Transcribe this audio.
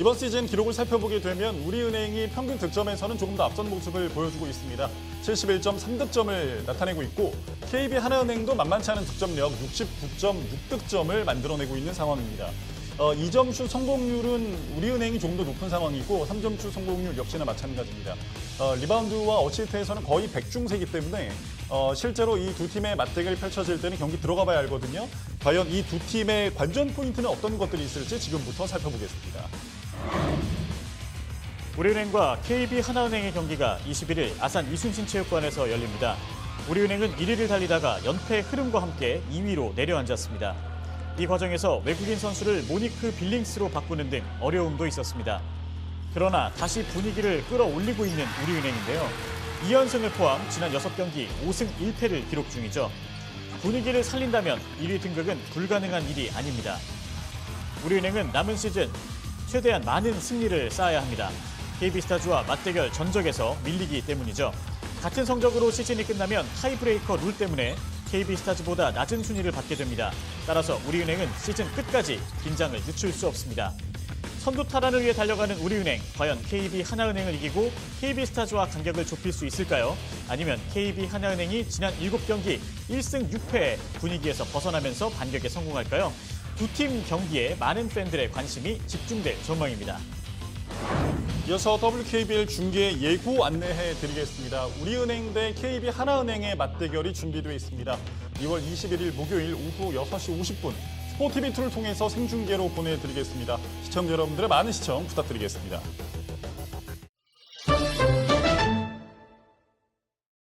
이번 시즌 기록을 살펴보게 되면 우리은행이 평균 득점에서는 조금 더 앞선 모습을 보여주고 있습니다. 71.3득점을 나타내고 있고 KB 하나은행도 만만치 않은 득점력 69.6득점을 만들어내고 있는 상황입니다. 어, 2점슛 성공률은 우리은행이 좀 더 높은 상황이고 3점슛 성공률 역시나 마찬가지입니다. 어, 리바운드와 어시스트에서는 거의 백중세기 때문에 어, 실제로 이 두 팀의 맞대결이 펼쳐질 때는 경기 들어가 봐야 알거든요. 과연 이 두 팀의 관전 포인트는 어떤 것들이 있을지 지금부터 살펴보겠습니다. 우리은행과 KB 하나은행의 경기가 21일 아산 이순신 체육관에서 열립니다. 우리은행은 1위를 달리다가 연패 흐름과 함께 2위로 내려앉았습니다. 이 과정에서 외국인 선수를 모니크 빌링스로 바꾸는 등 어려움도 있었습니다. 그러나 다시 분위기를 끌어올리고 있는 우리은행인데요. 2연승을 포함 지난 6경기 5승 1패를 기록 중이죠. 분위기를 살린다면 1위 등극은 불가능한 일이 아닙니다. 우리은행은 남은 시즌 최대한 많은 승리를 쌓아야 합니다. KB스타즈와 맞대결 전적에서 밀리기 때문이죠. 같은 성적으로 시즌이 끝나면 타이브레이커 룰 때문에 KB스타즈보다 낮은 순위를 받게 됩니다. 따라서 우리은행은 시즌 끝까지 긴장을 늦출 수 없습니다. 선두 탈환을 위해 달려가는 우리은행, 과연 KB 하나은행을 이기고 KB스타즈와 간격을 좁힐 수 있을까요? 아니면 KB 하나은행이 지난 7경기 1승 6패 분위기에서 벗어나면서 반격에 성공할까요? 두 팀 경기에 많은 팬들의 관심이 집중될 전망입니다. 이어서 WKBL 중계 예고 안내해 드리겠습니다. 우리은행 대 KB 하나은행의 맞대결이 준비되어 있습니다. 2월 21일 목요일 오후 6시 50분 스포티비2를 통해서 생중계로 보내드리겠습니다. 시청자 여러분들의 많은 시청 부탁드리겠습니다.